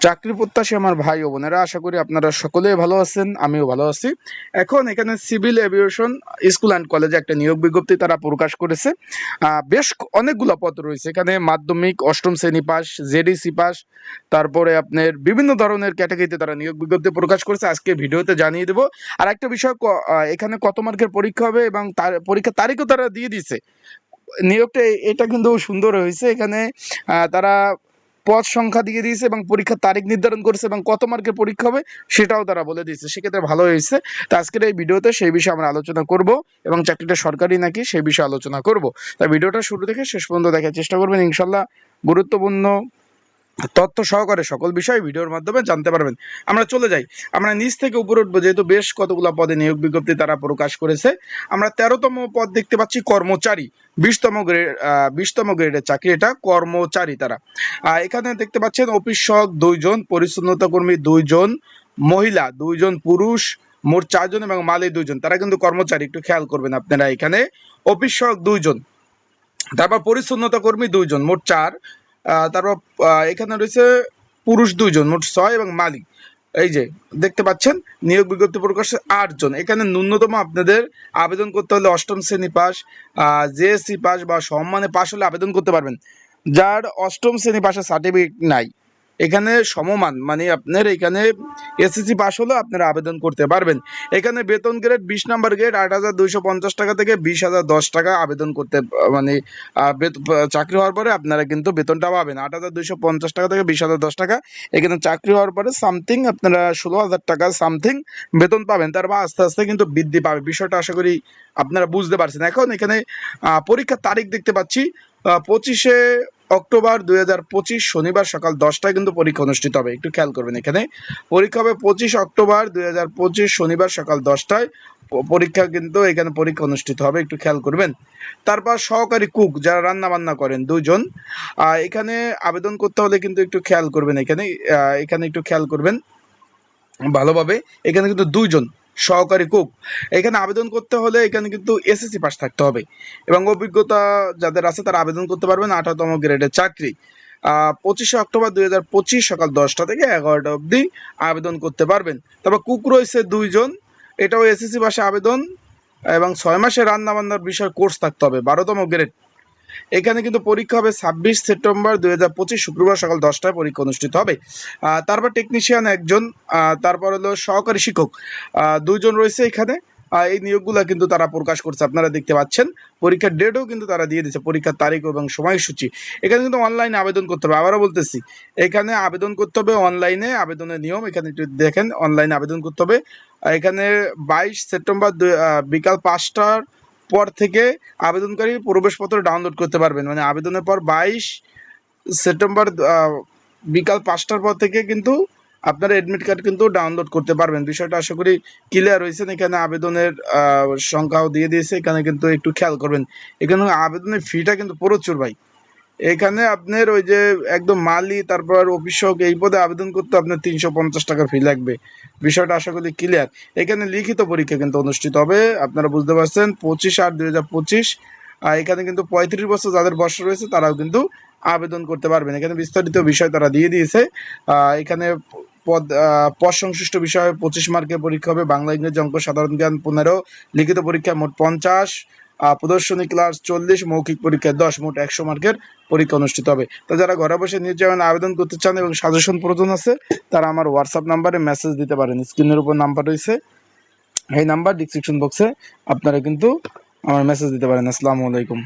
চাকরি প্রত্যাশী আমার ভাই ও বোনেরা, আশা করি আপনারা সকলেই ভালো আছেন, আমিও ভালো আছি। এখন এখানে সিভিল এভিয়েশন স্কুল অ্যান্ড কলেজে একটা নিয়োগ বিজ্ঞপ্তি তারা প্রকাশ করেছে। বেশ অনেকগুলো পদ রয়েছে। এখানে মাধ্যমিক, অষ্টম শ্রেণি পাস, জেডিসি পাস, তারপরে আপনার বিভিন্ন ধরনের ক্যাটাগরিতে তারা নিয়োগ বিজ্ঞপ্তি প্রকাশ করেছে। আজকে ভিডিওতে জানিয়ে দেবো। আর একটা বিষয় এখানে কত মার্কের পরীক্ষা হবে এবং তার, পরীক্ষার তারিখও তারা দিয়ে দিছে নিয়োগটা, এটা কিন্তু সুন্দর হয়েছে। এখানে তারা পদ সংখ্যা দিয়ে দিয়েছে এবং পরীক্ষার তারিখ নির্ধারণ করেছে এবং কত মার্কের পরীক্ষা হবে সেটাও তারা বলে দিয়েছে। সেক্ষেত্রে ভালো হয়েছে। তো আজকের এই ভিডিওতে সেই বিষয়ে আমরা আলোচনা করব এবং চাকরিটা সরকারি নাকি সেই বিষয়ে আলোচনা করব। তাই ভিডিওটা শুরু থেকে শেষ পর্যন্ত দেখার চেষ্টা করবেন। ইনশাল্লাহ গুরুত্বপূর্ণ তথ্য সহকারে সকল বিষয় ভিডিওর মাধ্যমে জানতে পারবেন। আমরা চলে যাই। আমরা নিচ থেকে উপরে উঠবো, যেহেতু বেশ কতগুলো পদে নিয়োগ বিজ্ঞপ্তি তারা প্রকাশ করেছে। আমরা তেরোতম পদ দেখতে পাচ্ছি, কর্মচারী। বিশতম গ্রেড বিশতম গ্রেডের চাকরি এটা, কর্মচারী তারা। এখানে দেখতে পাচ্ছেন, অফিস সহক দুইজন, পরিচ্ছন্নতা কর্মী দুইজন, মহিলা দুইজন, পুরুষ মোট চারজন এবং মালি দুইজন। তারা কিন্তু কর্মচারী, একটু খেয়াল করবেন আপনারা এখানে। অফিস সহক দুইজন, তারপর পরিচ্ছন্নতা কর্মী দুইজন, মোট চার। তারপর এখানে রয়েছে পুরুষ দুইজন, মোট ছয় এবং মালিক। এই যে, দেখতে পাচ্ছেন, নিয়োগ বিজ্ঞপ্তি প্রকাশে আটজন। এখানে ন্যূনতম আপনাদের আবেদন করতে হলে অষ্টম শ্রেণি পাস জেএসসি পাস বা সম্মানে পাস হলে আবেদন করতে পারবেন। যার অষ্টম শ্রেণি পাশের সার্টিফিকেট নাই। এখানে সমমান মানে আপনার এখানে এসএসসি পাস হলে আপনারা আবেদন করতে পারবেন। এখানে বেতন গ্রেড বিশ নাম্বার গ্রেড আট হাজার দুইশো পঞ্চাশ টাকা থেকে বিশ হাজার দশ টাকা আবেদন করতে মানে চাকরি হওয়ার পরে আপনারা কিন্তু বেতনটা পাবেন। আট হাজার দুইশো পঞ্চাশ টাকা থেকে বিশ হাজার দশ টাকা। এখানে চাকরি হওয়ার পরে সামথিং আপনারা ষোলো হাজার টাকা সামথিং বেতন পাবেন। তারপর আস্তে আস্তে কিন্তু বৃদ্ধি পাবে। বিষয়টা আশা করি আপনারা বুঝতে পারছেন। এখন এখানে পরীক্ষার তারিখ দেখতে পাচ্ছি। পঁচিশে অক্টোবর দুই হাজার পঁচিশ শনিবার সকাল দশটায় কিন্তু পরীক্ষা অনুষ্ঠিত হবে। একটু খেয়াল করবেন এখানে। পরীক্ষা হবে পঁচিশ অক্টোবর দুই হাজার পঁচিশ শনিবার সকাল দশটায়। পরীক্ষা কিন্তু এখানে পরীক্ষা অনুষ্ঠিত হবে, একটু খেয়াল করবেন। তারপর সহকারী কুক যারা রান্না বান্না করেন দুজন এখানে আবেদন করতে হলে কিন্তু একটু খেয়াল করবেন এখানে। এখানে একটু খেয়াল করবেন ভালোভাবে। এখানে কিন্তু দুইজন সহকারী কুক। এখানে আবেদন করতে হলে এখানে কিন্তু এসএসসি পাস থাকতে হবে। এবং অভিজ্ঞতা যাদের আছে তারা আবেদন করতে পারবেন, আঠারোতম গ্রেডের চাকরি। পঁচিশে অক্টোবর দুই হাজার পঁচিশ সকাল দশটা থেকে এগারোটা অবধি আবেদন করতে পারবেন। তারপর কুক রয়েছে দুইজন। এটাও এসএসসি পাশে আবেদন এবং ছয় মাসে রান্নাবান্নার বিষয় কোর্স থাকতে হবে, বারোতম গ্রেড। এখানে কিন্তু পরীক্ষা হবে ছাব্বিশ সেপ্টেম্বর দুই হাজার পঁচিশ শুক্রবার সকাল দশটায় পরীক্ষা অনুষ্ঠিত হবে। তারপর টেকনিশিয়ান একজন তারপর হলো সহকারী শিক্ষক। দুইজন রয়েছে এখানে। এই নিয়োগগুলো কিন্তু তারা প্রকাশ করছে, আপনারা দেখতে পাচ্ছেন। পরীক্ষার ডেটও কিন্তু তারা দিয়ে দিচ্ছে পরীক্ষার তারিখ এবং সময়সূচি। এখানে কিন্তু অনলাইনে আবেদন করতে হবে। আবারও বলতেছি, এখানে আবেদন করতে হবে অনলাইনে আবেদনের নিয়ম, এখানে একটু দেখেন অনলাইনে আবেদন করতে হবে। এখানে বাইশ সেপ্টেম্বর বিকাল পাঁচটার পর থেকে আবেদনকারী প্রবেশপত্র ডাউনলোড করতে পারবেন। মানে আবেদনের পর বাইশ সেপ্টেম্বর বিকাল পাঁচটার পর থেকে কিন্তু আপনার অ্যাডমিট কার্ড কিন্তু ডাউনলোড করতে পারবেন। বিষয়টা আশা করি ক্লিয়ার হয়েছেন এখানে আবেদনের সংখ্যাও দিয়ে দিয়েছে। এখানে কিন্তু একটু খেয়াল করবেন। এখানে আবেদনের ফিটা কিন্তু প্রচুর ভাই। এখানে আপনার ওই যে একদম মালি, তারপর অফিসক এই পদে আবেদন করতে আপনার তিনশো পঞ্চাশ টাকা ফি লাগবে। বিষয়টা আশা করি ক্লিয়ার এখানে লিখিত পরীক্ষা কিন্তু অনুষ্ঠিত হবে, আপনারা বুঝতে পারছেন, পঁচিশ আট দুই হাজার পঁচিশ। এখানে কিন্তু পঁয়ত্রিশ বছর যাদের বয়স রয়েছে, তারাও কিন্তু আবেদন করতে পারবেন। এখানে বিস্তারিত বিষয় তারা দিয়ে দিয়েছে। এখানে পদ পদ সংশ্লিষ্ট বিষয়ে পঁচিশ মার্কের পরীক্ষা হবে, বাংলা ইংরেজি অঙ্ক সাধারণ জ্ঞান পনেরো, লিখিত পরীক্ষা মোট পঞ্চাশ। প্রদর্শনী ক্লাস চল্লিশ, মৌখিক পরীক্ষা দশ, মোট একশো মার্কের পরীক্ষা অনুষ্ঠিত হবে। তো যারা ঘরে বসে নিজ যেমন আবেদন করতে চান এবং সাজেশন প্রয়োজন আছে, তারা আমার হোয়াটসঅ্যাপ নাম্বারে মেসেজ দিতে পারেন। স্ক্রিনের উপর নাম্বার রয়েছে। এই নাম্বার ডিসক্রিপশন বক্সে আপনারা কিন্তু আমার মেসেজ দিতে পারেন। আসসালামু আলাইকুম।